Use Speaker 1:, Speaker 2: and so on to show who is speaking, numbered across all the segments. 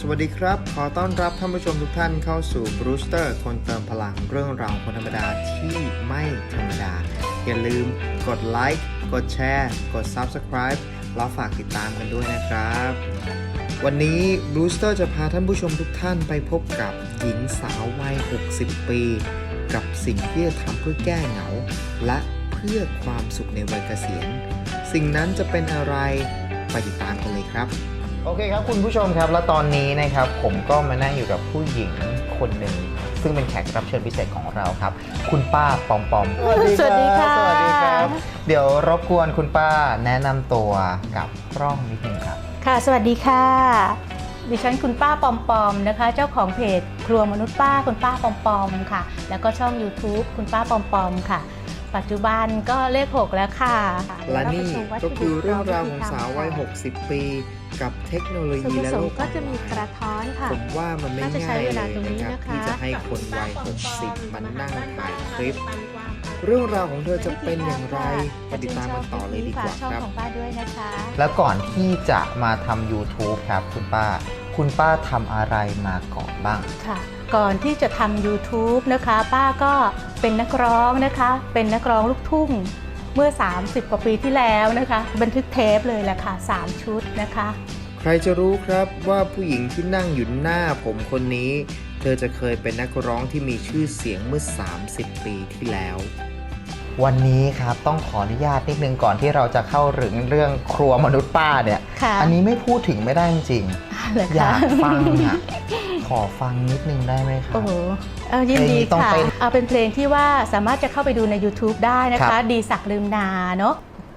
Speaker 1: สวัสดีครับ ขอต้อนรับท่านผู้ชมทุกท่านเข้าสู่ Brewster คนเติมพลังเรื่องราวคนธรรมดาที่ไม่ธรรมดา อย่าลืมกดไลค์กดแชร์ กด Subscribe แล้วฝากติดตามกันด้วยนะครับ วันนี้ Brewster จะพาท่านผู้ชมทุกท่านไปพบกับหญิงสาววัย 60 ปี กับสิ่งที่จะทำเพื่อแก้เหงา และเพื่อความสุขในวัยเกษียณ สิ่งนั้นจะเป็นอะไรไปติดตามกันเลยครับ โอเคครับคุณผู้ชมครับ แล้วตอนนี้นะครับผมก็มานั่งอยู่กับผู้หญิงคนหนึ่ง ซึ่งเป็นแขกรับเชิญพิเศษของเราครับ คุณป้าปอมปอม
Speaker 2: สวัสดีค่ะ
Speaker 1: สวัสดีครับ เดี๋ยวรบกวนคุณป้าแนะนำตัวกับกล้องนิดนึงครับ
Speaker 2: ค่ะ สวัสดีค่ะ ดิฉันคุณป้าปอมปอมนะคะ เจ้าของเพจครัวมนุษย์ป้าคุณป้าปอมปอมค่ะ แล้วก็ช่อง YouTube คุณป้าปอมปอมค่ะ ปัจจุบันก็เลข 6 แล้วค่ะ
Speaker 1: และนี่
Speaker 2: เดี๋ยวเราไปชมวัต
Speaker 1: ก็
Speaker 2: ถุ
Speaker 1: คือ
Speaker 2: ดิบ
Speaker 1: เรื่องราวของ
Speaker 2: ที่ทำ
Speaker 1: สาววัย
Speaker 2: ค่ะ
Speaker 1: 60 ปี กับเทคโนโล
Speaker 2: ส่วน
Speaker 1: ยี
Speaker 2: ผ
Speaker 1: และ
Speaker 2: ส
Speaker 1: โล
Speaker 2: ม
Speaker 1: ก
Speaker 2: ก็จะมีกระท้อนค่ะ
Speaker 1: ผมว่ามันไม่
Speaker 2: น่าจะใช้
Speaker 1: ง่าย
Speaker 2: เว
Speaker 1: เล
Speaker 2: ลายตรงนี้
Speaker 1: นะครับ
Speaker 2: นะคะ
Speaker 1: ที่จะให้คนวัย 60 มันนั่งถ่ายคลิป เรื่องราวของเธอจะเป็นอย่างไรไปติดตามกันต่อเลยดีกว่า
Speaker 2: ช่อง
Speaker 1: ครับ
Speaker 2: ของป้าด้วยนะคะ
Speaker 1: แล้วก่อนที่จะมาทำ YouTube ครับคุณป้า คุณป้าทำอะไรมาก่อนบ้าง
Speaker 2: ค่ะ ก่อนที่จะทำ YouTube นะคะ ป้าก็เป็นนักร้องนะคะ เป็นนักร้องลูกทุ่งเมื่อ 30 กว่าปีที่แล้วนะคะ บันทึกเทปเลยแหละค่ะ 3 ชุดนะคะ
Speaker 1: ใครจะรู้ครับว่าผู้หญิงที่นั่งอยู่หน้าผมคนนี้ เธอจะเคยเป็นนักร้องที่มีชื่อเสียงเมื่อ 30 ปีที่แล้ว วันนี้ครับต้องขออนุญาตนิดนึงก่อนที่เราจะเข้าถึงเรื่องครัวมนุษย์ป้าเนี่ย
Speaker 2: ค่ะ
Speaker 1: อันนี้ไม่พูดถึงไม่ได้จริง
Speaker 2: เหรอ
Speaker 1: ๆอยา
Speaker 2: คะ
Speaker 1: กฟังอะขอฟังนิดนึงได้ไหมครับ
Speaker 2: โอ้โหเออยิน
Speaker 1: เพลง
Speaker 2: ดี
Speaker 1: นี้ต้อง
Speaker 2: ค่ะ
Speaker 1: เป็น
Speaker 2: เอาเป็นเพลงที่ว่าสามารถจะเข้าไปดูใน YouTube ได้นะ
Speaker 1: ครั
Speaker 2: คะ
Speaker 1: บ
Speaker 2: ดีสักลืมนาเนาะ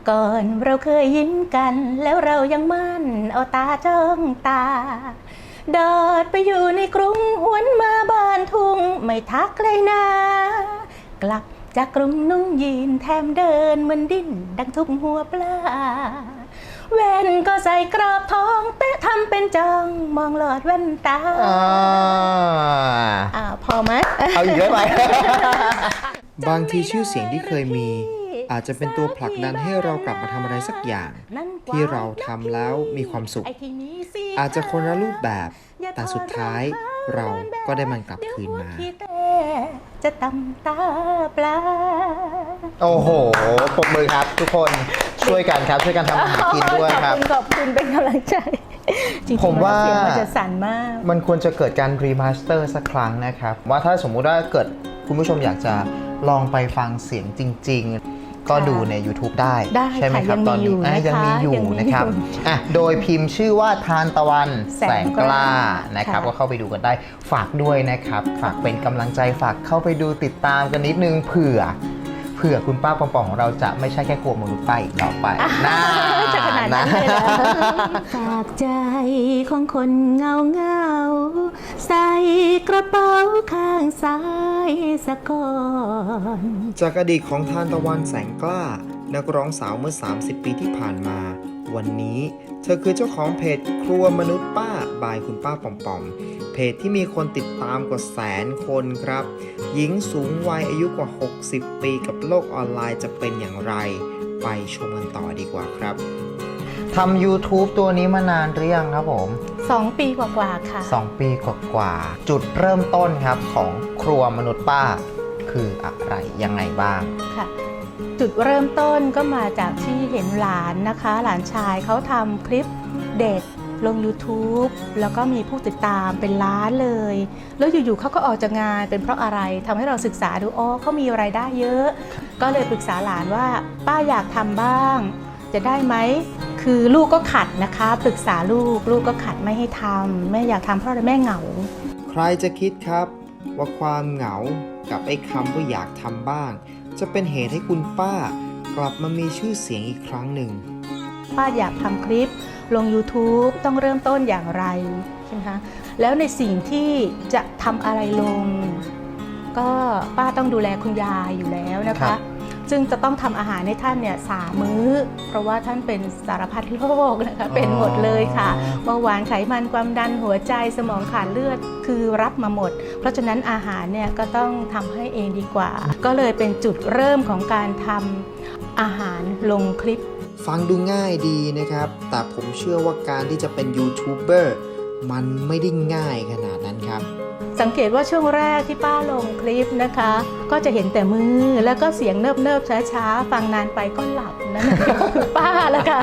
Speaker 2: ก่อนเราเคยยิ้มกัน แล้วเรายังมั่นเอาตาจ้องตา เดินไปอยู่ในกรุงหวนมาบ้านทุ่ง ไม่ทักเลยนะ กลับ จากกรุงนุ่งยีนแถมเดินเหมือนดิ้นดังทุกหัวปลาแว่นก็ใส่กรอบทองแต่ทำเป็นจังมองหลอดแว่นตา
Speaker 1: อ่า
Speaker 2: อ่าพอไหม
Speaker 1: เอาอีกได้ไหมบางทีชื่อเสียงที่เคยมี อาจจะเป็นตัวผลักดันให้เรากลับมาทำอะไรสักอย่าง ที่เราทำแล้วมีความสุข อาจจะคนละรูปแบบ แต่สุดท้ายเราก็ได้มันกลับคืนมา
Speaker 2: จะตำตาปลา
Speaker 1: โอ้โหปรบมือครับทุกคนช่วยกันครับช่วยกันทำอาหารกินด้วยครับ
Speaker 2: ขอบคุณขอบคุณเป็นกำลังใจ จริงๆ
Speaker 1: ผมว่า
Speaker 2: เสียงมันจะสั่นมาก
Speaker 1: มันควรจะเกิดการรีมาสเตอร์สักครั้งนะครับ ว่าถ้าสมมุติว่าเกิดคุณผู้ชมอยากจะลองไปฟังเสียงจริง ๆ ก็
Speaker 2: ค่ะ
Speaker 1: ดูใน YouTube ได้
Speaker 2: ได้
Speaker 1: ใช่ไหม
Speaker 2: ค่ะ
Speaker 1: ครับ
Speaker 2: ยัง
Speaker 1: ตอน
Speaker 2: มีอยู่
Speaker 1: นี้อะ
Speaker 2: นะคะ
Speaker 1: ยังมีอยู่
Speaker 2: ยังมี
Speaker 1: นะครับ
Speaker 2: อยู่
Speaker 1: อะโดยพิมพ์ชื่อว่าทานตะวันแส
Speaker 2: แส
Speaker 1: ง
Speaker 2: ง
Speaker 1: ก
Speaker 2: ก
Speaker 1: ล้า
Speaker 2: ล้า
Speaker 1: นะครับ
Speaker 2: ค่ะ
Speaker 1: ก็เข้าไปดูกันได้ฝากด้วยนะครับ ฝากเป็นกำลังใจฝากเข้าไปดูติดตามกันนิดนึงเผื่อ เผื่อคุณป้าปองปองของเราจะไม่ใช่แค่กลัวมนุษย์ป้าอีกต่อไปนะ
Speaker 2: จะขนาดนั้นเลยเหรอ ฝากใจของคนเงาเงาๆ ใส่กระเป๋าข้างซ้ายสักก่อน
Speaker 1: จากอดีตของทานตะวันแสงกล้า นักร้องสาวเมื่อ 30 ปีที่ผ่านมา วันนี้เธอคือเจ้าของเพจครัวมนุษย์ป้าบายคุณป้าปอมปอมเพจที่มีคนติดตามกว่าแสนคนครับ หญิงสูงวัยอายุกว่า 60 ปีกับโลกออนไลน์จะเป็นอย่างไร ไปชมกันต่อดีกว่าครับทำ YouTube ตัวนี้มานานหรือยังครับผม
Speaker 2: สองปีกว่าๆค่ะ
Speaker 1: 2 ปีกว่าๆจุดเริ่มต้นครับของครัวมนุษย์ป้าคืออะไรยังไงบ้าง
Speaker 2: ค่ะ จุดเริ่มต้นก็มาจากที่เห็นหลานนะคะ หลานชายเขาทำคลิปเด็กลง YouTube แล้วก็มีผู้ติดตามเป็นล้านเลย แล้วอยู่ๆเขาก็ออกจากงานเป็นเพราะอะไรทำให้เราศึกษาดูอ๋อเขามีรายได้เยอะ ก็เลยปรึกษาหลานว่าป้าอยากทำบ้าง จะได้ไหม คือลูกก็ขัดนะคะ ปรึกษาลูกลูกก็ขัดไม่ให้ทำแม่อยากทำเพราะอะไรแม่เหงา
Speaker 1: ใครจะคิดครับ ว่าความเหงากับไอ้คำว่าอยากทำบ้าง จะเป็นเหตุให้คุณป้ากลับมามีชื่อเสียงอีกครั้งหนึ่ง
Speaker 2: ป้าอยากทำคลิป ลง YouTube ต้องเริ่มต้นอย่างไรใช่ไหมคะแล้วในสิ่งที่จะทำอะไรลง ก็ป้าต้องดูแลคุณยายอยู่แล้วนะ
Speaker 1: ครั
Speaker 2: คะ
Speaker 1: บ
Speaker 2: ซึ่งจะต้องทำอาหารให้ท่านเนี่ยสามมื้อ เพราะว่าท่านเป็นสารพัดโรคนะคะเป็นหมดเลยค่ะเบาหวานไขมันความดันหัวใจสมองขาดเลือดคือรับมาหมด เพราะฉะนั้นอาหารเนี่ยก็ต้องทำให้เองดีกว่า ก็เลยเป็นจุดเริ่มของการทำอาหารลงคลิป
Speaker 1: ฟังดูง่ายดีนะครับ แต่ผมเชื่อว่าการที่จะเป็นยูทูบเบอร์มันไม่ได้ง่ายขนาดนั้นครับ
Speaker 2: สังเกตว่าช่วงแรกที่ป้าลงคลิปนะคะ ก็จะเห็นแต่มือแล้วก็เสียงเนิบเนิบๆช้าๆ ฟังนานไปก็หลับนั่นคือป้าแล้วค่ะ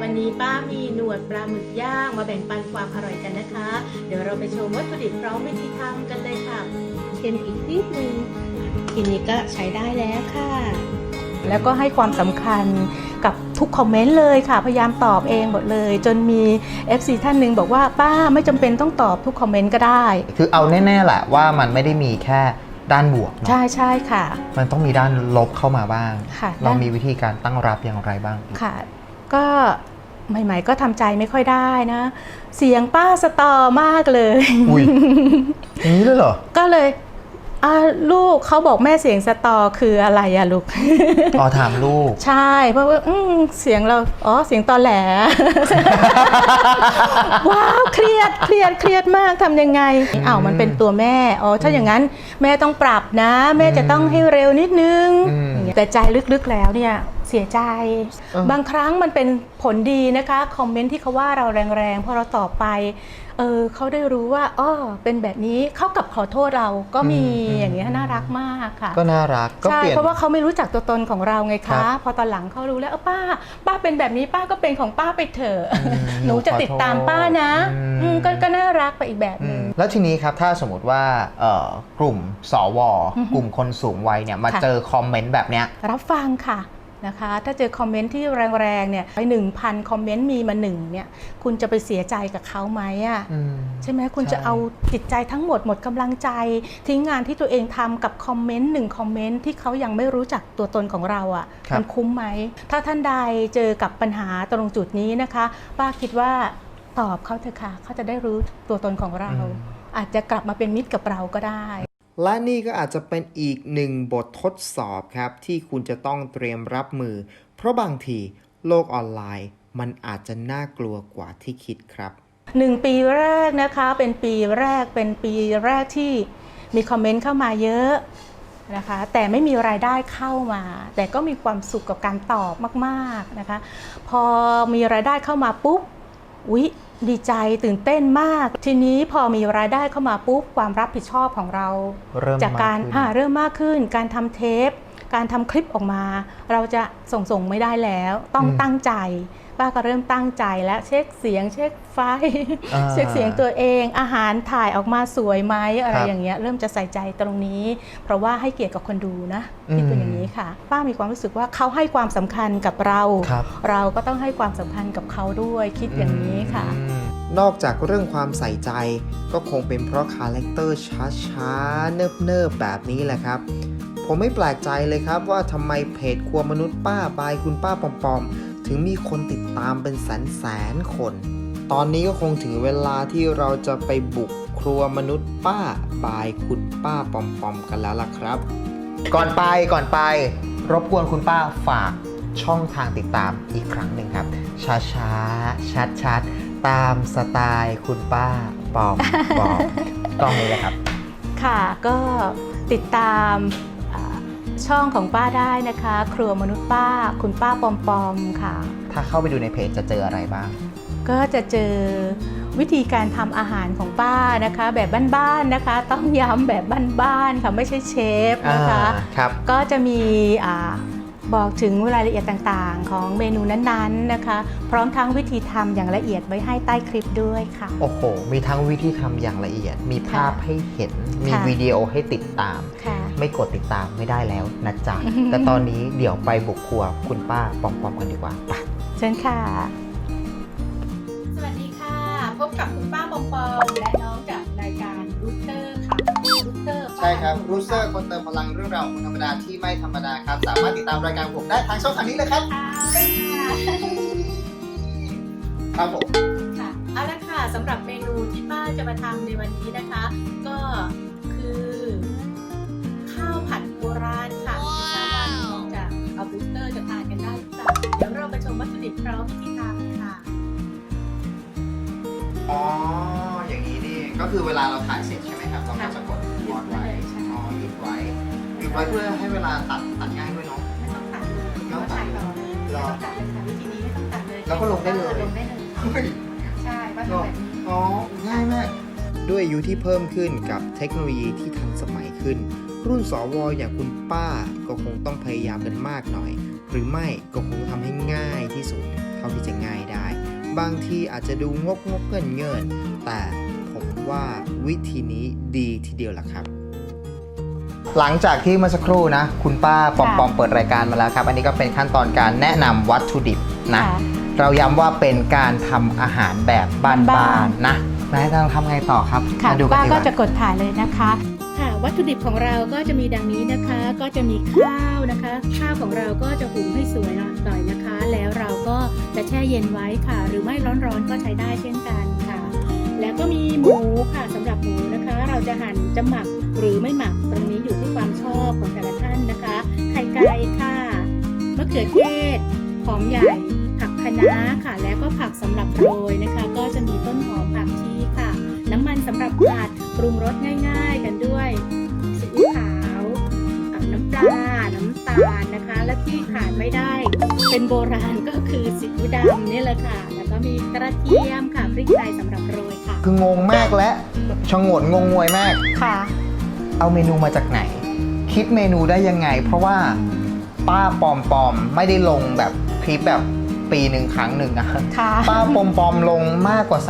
Speaker 2: วันนี้ป้ามีหนวดปลาหมึกย่างมาแบ่งปันความอร่อยกันนะคะ เดี๋ยวเราไปชมวัตถุดิบพร้อมวิธีทำกันเลยค่ะเค็มอีกนิดนึงทีนี้ก็ใช้ได้แล้วค่ะ แล้วก็ให้ความสำคัญ กับทุกคอมเมนต์เลยค่ะ พยายามตอบเองหมดเลย จนมี FC ท่านหนึ่งบอกว่าป้าไม่จำเป็นต้องตอบทุกคอมเมนต์ก็ได้
Speaker 1: คือเอาแน่ๆแหละว่ามันไม่ได้มีแค่ด้านบวกเนอะ
Speaker 2: ใช่ใช่ค่ะ
Speaker 1: มันต้องมีด้านลบเข้ามาบ้าง
Speaker 2: ค่ะ
Speaker 1: เรา
Speaker 2: ด้าน
Speaker 1: มีวิธีการตั้งรับอย่างไรบ้าง
Speaker 2: ค่ะก็ใหม่ ๆ ก็ทำใจไม่ค่อยได้นะ เสียงป้าสตอมากเลย
Speaker 1: อุ้ยอย่างนี้เลยเหรอ
Speaker 2: ก็เลย อ่าลูกเขาบอกแม่เสียงสตอคืออะไรอะลูก
Speaker 1: อ๋อถามลูก
Speaker 2: ใช่เพราะว่าอืมเสียงเราอ๋อเสียงตอแหล ว้าวเครียดเครียดเครียดมากทำยังไงอ้าวมันเป็นตัวแม่อ๋อถ้าอย่างนั้นแม่ต้องปรับนะ แม่จะต้องให้เร็วนิดนึง
Speaker 1: อืม
Speaker 2: อย่างเงี้ยแต่ใจลึกๆแล้วเนี่ย เสียใจ
Speaker 1: เออ
Speaker 2: บางครั้งมันเป็นผลดีนะคะคอมเมนต์ที่เขาว่าเราแรงๆพอเราตอบไปเออเขาได้รู้ว่าอ๋อเป็นแบบนี้เขากลับขอโทษเราก็มีอย่างเงี้ยน่ารักมากค่ะ
Speaker 1: ก็น่ารักก็
Speaker 2: ใช่
Speaker 1: เปลี่ยน
Speaker 2: เพราะว่าเขาไม่รู้จักตัวตนของเราไง
Speaker 1: ครั
Speaker 2: คะ
Speaker 1: บ
Speaker 2: พอตอนหลังเขารู้แล้วเออป้า ป้าเป็นแบบนี้ป้าก็เป็นของป้าไปเถอะ
Speaker 1: อืม
Speaker 2: หนูจะติดตามป้านะ
Speaker 1: อืม
Speaker 2: อืมก็ก็น่ารักไปอีกแบบ
Speaker 1: อื
Speaker 2: หนึ่
Speaker 1: ม
Speaker 2: ง
Speaker 1: แล้วทีนี้ครับถ้าสมมติว่าเอ่อกลุ่มสว
Speaker 2: อือฮึ
Speaker 1: กลุ่มคนสูงวัยเนี่ยมา
Speaker 2: ค่ะ
Speaker 1: เจอคอมเมนต์แบบเนี้ย
Speaker 2: รับฟังค่ะ นะคะ ถ้าเจอคอมเมนต์ที่แรงๆเนี่ยไปหนึ่งพันคอมเมนต์มีมาหนึ่งเนี่ย คุณจะไปเสียใจกับเขาไหมอะ
Speaker 1: อืม
Speaker 2: ใช่ไหมคุณ
Speaker 1: ใช่
Speaker 2: จะเอาจิตใจทั้งหมดหมดกำลังใจ ทิ้งงานที่ตัวเองทำกับคอมเมนต์หนึ่งคอมเมนต์ที่เขายังไม่รู้จักตัวตนของเราอะ่ะ
Speaker 1: ครับ
Speaker 2: มันคุ้มไหม ถ้าท่านใดเจอกับปัญหาตรงจุดนี้นะคะ ป้าคิดว่าตอบเขาเถอะค่ะเขาจะได้รู้ตัวตนของเรา อาจจะกลับมาเป็นมิตรกับเราก็ได้
Speaker 1: และนี่ก็อาจจะเป็นอีกหนึ่งบททดสอบครับ ที่คุณจะต้องเตรียมรับมือ เพราะบางทีโลกออนไลน์ มันอาจจะน่ากลัวกว่าที่คิดครับ
Speaker 2: หนึ่งปีแรกนะคะเป็นปีแรกเป็นปีแรกที่มีคอมเมนต์เข้ามาเยอะนะคะแต่ไม่มีรายได้เข้ามา แต่ก็มีความสุขกับการตอบมาก ๆนะคะ พอมีรายได้เข้ามาปุ๊บ อุ๊ยดีใจตื่นเต้นมาก ทีนี้พอมีรายได้เข้ามาปุ๊บความรับผิดชอบของเรา
Speaker 1: เริ่ม
Speaker 2: จากการ
Speaker 1: มากขึ้น
Speaker 2: อ่าเริ่มมากขึ้น การทำเทป การทำคลิปออกมา เราจะส่งส่งไม่ได้แล้ว ต้อง
Speaker 1: อืม
Speaker 2: ตั้งใจป้าก็เริ่มตั้งใจแล้วเช็คเสียง เช็คไฟ
Speaker 1: อ่า
Speaker 2: เช็คเสียงตัวเอง อาหารถ่ายออกมาสวยไหมอะไร
Speaker 1: ครับ
Speaker 2: อย่างเงี้ยเริ่มจะใส่ใจตรงนี้ เพราะว่าให้เกียรติกับคนดูนะที่เป็นอย่างนี้ค่ะ ป้ามีความรู้สึกว่าเขาให้ความสำคัญกับเรา
Speaker 1: ครับ
Speaker 2: เราก็ต้องให้ความสำคัญกับเขาด้วยคิดอย่างนี้ค่ะ
Speaker 1: อืมนอกจากเรื่องความใส่ใจก็คงเป็นเพราะคาแรคเตอร์ช้าๆเนิบๆแบบนี้แหละครับ ผมไม่แปลกใจเลยครับว่าทำไมเพจครัวมนุษย์ป้าบายคุณป้าปอมปอมถึงมีคนติดตามเป็นแสนแสนๆคน ตอนนี้ก็คงถึงเวลาที่เราจะไปบุกครัวมนุษย์ป้าบายคุณป้าปอมปอมกันแล้วล่ะครับ ก่อนไปก่อนไป รบกวนคุณป้าฝากช่องทางติดตามอีกครั้งหนึ่งครับ ช้าช้าชัดชัดๆตามสไตล์คุณป้าปอมปอมกล้องนี้เลยครับ
Speaker 2: ค่ะก็ติดตามอ่า ช่องของป้าได้นะคะ ครัวมนุษย์ป้า คุณป้าปอมปอมค่ะ
Speaker 1: ถ้าเข้าไปดูในเพจจะเจออะไรบ้าง
Speaker 2: ก็จะเจอวิธีการทำอาหารของป้านะคะ แบบบ้านๆนะคะ ต้องย้ำแบบบ้านๆค่ะไม่ใช่เชฟนะคะ
Speaker 1: ครับ
Speaker 2: ก็จะมีอา บอกถึงรายละเอียดต่างๆ ของเมนูนั้นๆนะคะ พร้อมทั้งวิธีทำอย่างละเอียดไว้ให้ใต้คลิปด้วยค่ะ
Speaker 1: โอ้โห มีทั้งวิธีทำอย่างละเอียด มีภาพ
Speaker 2: ค่ะ
Speaker 1: ให้เห็น มี
Speaker 2: ค่ะ
Speaker 1: วิดีโอให้ติดตาม
Speaker 2: ค่ะ
Speaker 1: ไม่กดติดตามไม่ได้แล้วนะจ๊ะแต่ตอนนี้เดี๋ยวไปบุกครัวคุณป้าปอมปอมกันดีกว่าไป
Speaker 2: เชิญค่ะ ครั
Speaker 1: บรูเซอร์คนเติมพลังเรื่องราวคนธรรมดาที่ไม่ธรรมดาครับ สามารถติดตามรายการผมได้ทางช่องทางนี้เลยครับ
Speaker 2: ค่ะ
Speaker 1: ครับผม
Speaker 2: ค่ะเอาละค่ะสำหรับเมนูที่ป้าจะมาทำในวันนี้นะคะ ก็คือข้าวผัดโบราณค่ะไม่ทราบว่าน้องจากเอาบูสเตอร์จะทานกันได้หรือเปล่าเดี๋ยวเราไปชมวัตถุดิบพร้อมวิธีทำค่ะ
Speaker 1: อ๋อ อย่างนี้นี่ก็คือเวลาเราถ่ายเสร็จใช่ไหมครับ เราก็จะกด อดไว้อ๋อหยุดไว้หยุดไว้เพื่อให้เวลาตัดตัดง่ายด้วยเนาะ
Speaker 2: ไม่ต้องตัดเลย
Speaker 1: ไม่ต้องตัด
Speaker 2: เลยไม่
Speaker 1: หรอ
Speaker 2: ต้องตัดเลยค่ะวิธีนี้ไม่ต้องตัดเลย
Speaker 1: แล้วก็ลงได้เลย
Speaker 2: ลงได้เลยใช่ป้าทำแบบนี้
Speaker 1: อ๋อง่ายมากด้วยอายุที่เพิ่มขึ้นกับเทคโนโลยีที่ทันสมัยขึ้น รุ่นสวอย่างคุณป้าก็คงต้องพยายามกันมากหน่อย หรือไม่ก็คงทำให้ง่ายที่สุด เท่าที่จะง่ายได้ บางทีอาจจะดูงกงกเงินเงินแต่ ผมว่าวิธีนี้ดีทีเดียวล่ะครับ หลังจากที่เมื่อสักครู่นะ คุณป้าปอมปอมเปิดรายการมาแล้วครับ อันนี้ก็เป็นขั้นตอนการแนะนำวัตถุดิบนะ
Speaker 2: ค่ะ
Speaker 1: เราย้ำว่าเป็นการทำอาหารแบบบ้า
Speaker 2: บ้านน
Speaker 1: ๆนะนายต้องทำไงต่อครับ
Speaker 2: ค่ะ
Speaker 1: มาดูกัน
Speaker 2: ป้า
Speaker 1: ดีก
Speaker 2: ก็
Speaker 1: ว่า
Speaker 2: จะกดถ่ายเลยนะคะ ค่ะวัตถุดิบของเราก็จะมีดังนี้นะคะ ก็จะมีข้าวนะคะ ข้าวของเราก็จะหุงให้สวยหน่อยนะคะ แล้วเราก็จะแช่เย็นไว้ค่ะ หรือไม่ร้อนๆก็ใช้ได้เช่นกันค่ะ แล้วก็มีหมูค่ะสำหรับหมูนะคะ เราจะหั่นจะหมักหรือไม่หมักตรงนี้อยู่ที่ความชอบของแต่ละท่านนะคะ ไข่ไก่ค่ะมะเขือเทศหอมใหญ่ ผักคะน้าค่ะ แล้วก็ผักสำหรับโรยนะคะ ก็จะมีต้นหอมผักชีค่ะ น้ำมันสำหรับผัดปรุงรสง่าย ๆ กันด้วยซีอิ๊วขาวน้ำปลาน้ำตาลนะคะ และที่ขาดไม่ได้ เป็นโบราณก็คือซีอิ๊วดำนี่แหละค่ะ มีกระเทียมค่ะพริกไทยสำหรับโรยค่ะ
Speaker 1: คืองงมากและชงนงงงวยมาก
Speaker 2: ค่ะ
Speaker 1: เอาเมนูมาจากไหน คิดเมนูได้ยังไง เพราะว่าป้าปอมปอมไม่ได้ลงแบบคลิปแบบปีหนึ่งครั้งหนึ่งนะ
Speaker 2: ค่ะ
Speaker 1: ป้าปอมปอมลงมากกว่า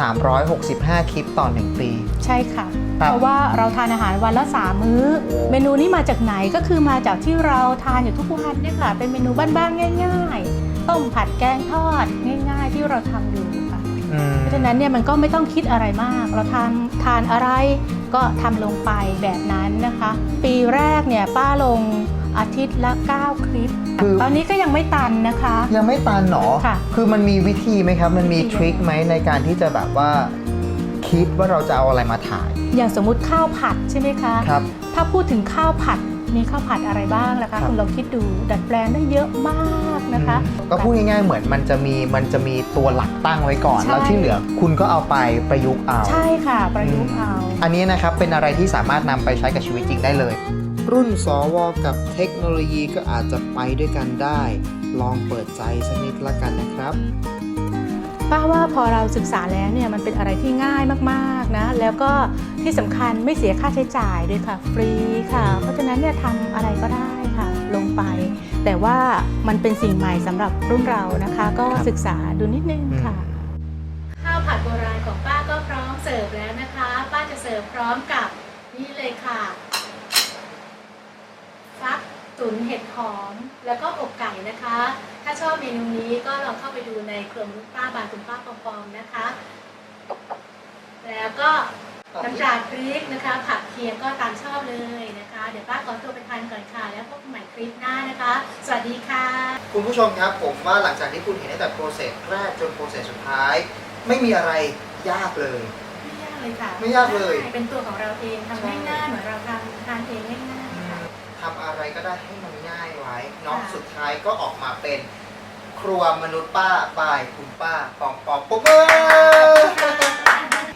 Speaker 1: 365 คลิปต่อหนึ่งปี
Speaker 2: ใช่ค่ะ
Speaker 1: ครับ
Speaker 2: เพราะว่าเราทานอาหารวันละสามมื้อ เมนูนี้มาจากไหนก็คือมาจากที่เราทานอยู่ทุกวันเนี่ยค่ะ เป็นเมนูบ้านๆง่าย ๆ ต้มผัดแกงทอดง่าย ๆ ที่เราทำอยู่ค่ะ
Speaker 1: อืม
Speaker 2: เพราะฉะนั้นเนี่ยมันก็ไม่ต้องคิดอะไรมาก เราทานทานอะไรก็ทำลงไปแบบนั้นนะคะ ปีแรกเนี่ยป้าลงอาทิตย์ละ 9 คลิป
Speaker 1: คือ
Speaker 2: ตอนนี้ก็ยังไม่ตันนะคะ
Speaker 1: ยังไม่ตันหนอ
Speaker 2: ค่ะ
Speaker 1: คือมันมีวิธีไหมครับ มันมี
Speaker 2: วิธี
Speaker 1: ทริคไหมในการที่จะแบบว่าคิดว่าเราจะเอาอะไรมาถ่าย
Speaker 2: อย่างสมมุติข้าวผัดใช่ไหมคะ
Speaker 1: ครับ
Speaker 2: ถ้าพูดถึงข้าวผัด มีข้าวผัดอะไรบ้างล่ะ
Speaker 1: ครั
Speaker 2: คะ
Speaker 1: บ
Speaker 2: คุณลองคิดดูดัดแปลงได้เยอะมากนะคะ
Speaker 1: ก็พูดง่ายๆเหมือนมันจะมีมันจะมีตัวหลักตั้งไว้ก่อน
Speaker 2: ใช่
Speaker 1: แล้วที่เหลือคุณก็เอาไปประยุกต์เอา
Speaker 2: ใช่ค่ะ ประยุกต์เอา
Speaker 1: อันนี้นะครับเป็นอะไรที่สามารถนำไปใช้กับชีวิตจริงได้เลย รุ่นสวกับเทคโนโลยีก็อาจจะไปด้วยกันได้ ลองเปิดใจสักนิดละกันนะครับ
Speaker 2: ป้าว่าพอเราศึกษาแล้วเนี่ยมันเป็นอะไรที่ง่ายมากๆนะ แล้วก็ที่สำคัญไม่เสียค่าใช้จ่ายด้วยค่ะ ฟรีค่ะ เพราะฉะนั้นเนี่ยทำอะไรก็ได้ค่ะลงไป แต่ว่ามันเป็นสิ่งใหม่สำหรับรุ่นเรานะคะ ก็
Speaker 1: ครับ
Speaker 2: ศึกษาดูนิดนึง
Speaker 1: อืม
Speaker 2: ค่ะ ข้าวผัดโบราณของป้าก็พร้อมเสิร์ฟแล้วนะคะ ป้าจะเสิร์ฟพร้อมกับนี่เลยค่ะฟัก ตุ๋นเห็ดหอม แล้วก็อกไก่นะคะ ถ้าชอบเมนูนี้ก็ลองเข้าไปดูในครัวมนุษย์ป้าบานคุณป้าปอมๆนะคะ แล้วก็น้ำปลาพริกนะคะ ผักเคียงก็ตามชอบเลยนะคะ เดี๋ยวป้าขอตัวไปทานก่อนค่ะ แล้วพบกันใหม่คลิปหน้านะคะ สวัสดีค่ะ
Speaker 1: คุณผู้ชมครับผมว่าหลังจากที่คุณเห็นตั้งแต่โปรเซสแรกจนโปรเซสสุดท้าย ไม่มีอะไรยากเลย
Speaker 2: ไม่ยากเลยค่ะ
Speaker 1: ไม่ยากเลย
Speaker 2: ใช่เป็นตัวของเราเองทำง่ายๆเหมือนเราทำทานเองง่ายๆค่ะ
Speaker 1: ทำอะไรก็ได้ให้มันง่ายไว้เนาะ
Speaker 2: ค่ะ
Speaker 1: สุดท้ายก็ออกมาเป็นครัวมนุษย์ป้าบายคุณป้าปองปองปุ๊บเอ้ย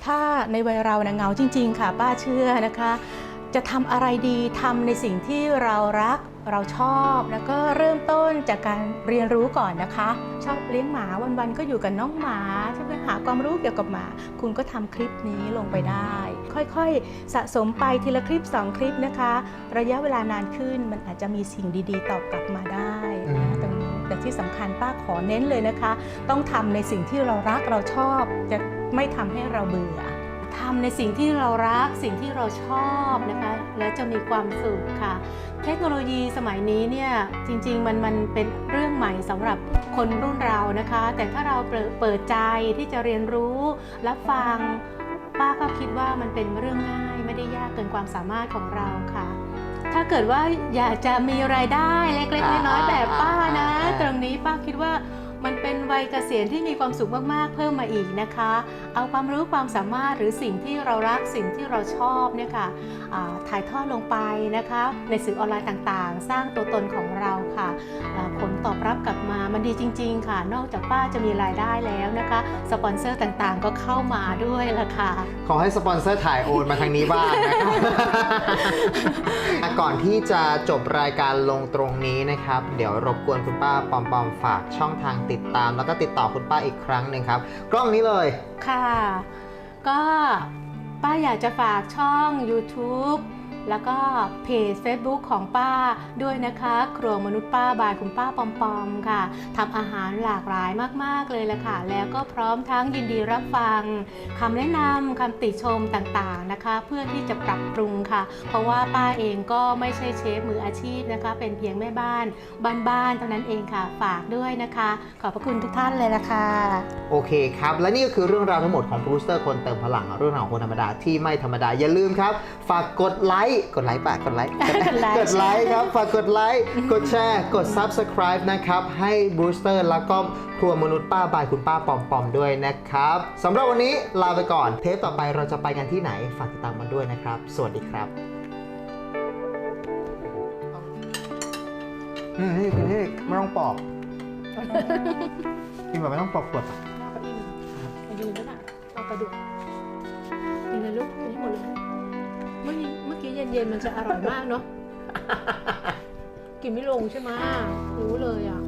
Speaker 2: ถ้าในวัยเรานะเหงาจริง ๆ ค่ะ ป้าเชื่อนะคะ จะทำอะไรดีทำในสิ่งที่เรารัก เราชอบแล้วก็เริ่มต้นจากการเรียนรู้ก่อนนะคะ ชอบเลี้ยงหมาวันๆก็อยู่กับน้องหมาใช่ไหมหาความรู้เกี่ยวกับหมา คุณก็ทำคลิปนี้ลงไปได้ ค่อยๆ สะสมไปทีละคลิป 2 คลิปนะคะ ระยะเวลานานขึ้นมันอาจจะมีสิ่งดีๆ ตอบกลับมาได้
Speaker 1: อืม
Speaker 2: นะตรงนี้แต่ที่สำคัญป้าขอเน้นเลยนะคะ ต้องทำในสิ่งที่เรารักเราชอบ จะไม่ทำให้เราเบื่อทำในสิ่งที่เรารักสิ่งที่เราชอบนะคะ และจะมีความสุขค่ะ เทคโนโลยีสมัยนี้เนี่ยจริงๆมันมันเป็นเรื่องใหม่สำหรับคนรุ่นเรานะคะ แต่ถ้าเราเปิดใจที่จะเรียนรู้รับฟังป้าก็คิดว่ามันเป็นเรื่องง่ายไม่ได้ยากเกินความสามารถของเราค่ะ ถ้าเกิดว่าอยากจะมีรายได้เล็กๆน้อยๆแบบป้านะ ตรงนี้ป้าคิดว่า มันเป็นวัยเกษียณที่มีความสุขมากๆ เพิ่มมาอีกนะคะ เอาความรู้ความสามารถหรือสิ่งที่เรารักสิ่งที่เราชอบเนี่ยค่ะถ่ายทอดลงไปนะคะ ในสื่อออนไลน์ต่างๆ สร้างตัวตนของเราค่ะผลตอบรับกลับมามันดีจริง ๆ ค่ะ นอกจากป้าจะมีรายได้แล้วนะคะ สปอนเซอร์ต่างๆ ก็เข้ามาด้วยละค่ะ
Speaker 1: ขอให้สปอนเซอร์ถ่ายโอนมาทางนี้บ้างนะครับก่อนที่จะจบรายการลงตรงนี้นะครับ เดี๋ยวรบกวนคุณป้าปอมปอมฝากช่องทางติดตาม แล้วก็ติดต่อคุณป้าอีกครั้งหนึ่งครับ กล้องนี้เลย
Speaker 2: ค่ะ ก็ป้าอยากจะฝากช่อง YouTube แล้วก็เพจ Facebook ของป้าด้วยนะคะ ครัวมนุษย์ป้าบายคุณป้าปอมปอมค่ะทำอาหารหลากหลายมากๆเลยละค่ะ แล้วก็พร้อมทั้งยินดีรับฟังคำแนะนำคำติชมต่างๆนะคะ เพื่อที่จะปรับปรุงค่ะ เพราะว่าป้าเองก็ไม่ใช่เชฟมืออาชีพนะคะ เป็นเพียงแม่บ้านบ้านๆเท่านั้นเองค่ะ ฝากด้วยนะคะ ขอบพระคุณทุกท่านเลยละค่ะ
Speaker 1: โอเคครับ และนี่ก็คือเรื่องราวทั้งหมดของบรูสเตอร์คนเติมพลังเรื่องราวของคนธรรมดาที่ไม่ธรรมดาอย่าลืมครับ ฝากกดไลค์กดไลค์ปะกดไลค์
Speaker 2: กดไลค์
Speaker 1: กดไลค์ครับฝากกดไลค์กดแชร์กด Subscribe นะครับ ให้บรูสเตอร์แล้วก็ครัวมนุษย์ป้าบายคุณป้าปอมปอมด้วยนะครับสำหรับวันนี้ลาไปก่อน เทปต่อไปเราจะไปกันที่ไหนฝากติดตามกันด้วยนะครับ สวัสดีครับอืมนี่กินนี่ไม่ต้องปอกกินแบบไม่ต้องปอกเปลือกอะ
Speaker 2: เอาไปอิ่มไปยืนแล้วน่ะเอากระดูกกินเลยลูกกินให้หมดเลยเมื่อกี้เมื่อกี้เย็นๆมันจะอร่อยมากเนาะ กินไม่ลงใช่ไหมรู้เลยอะ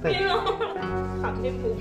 Speaker 3: ไม่รู้ขับไม่ปุ๊บ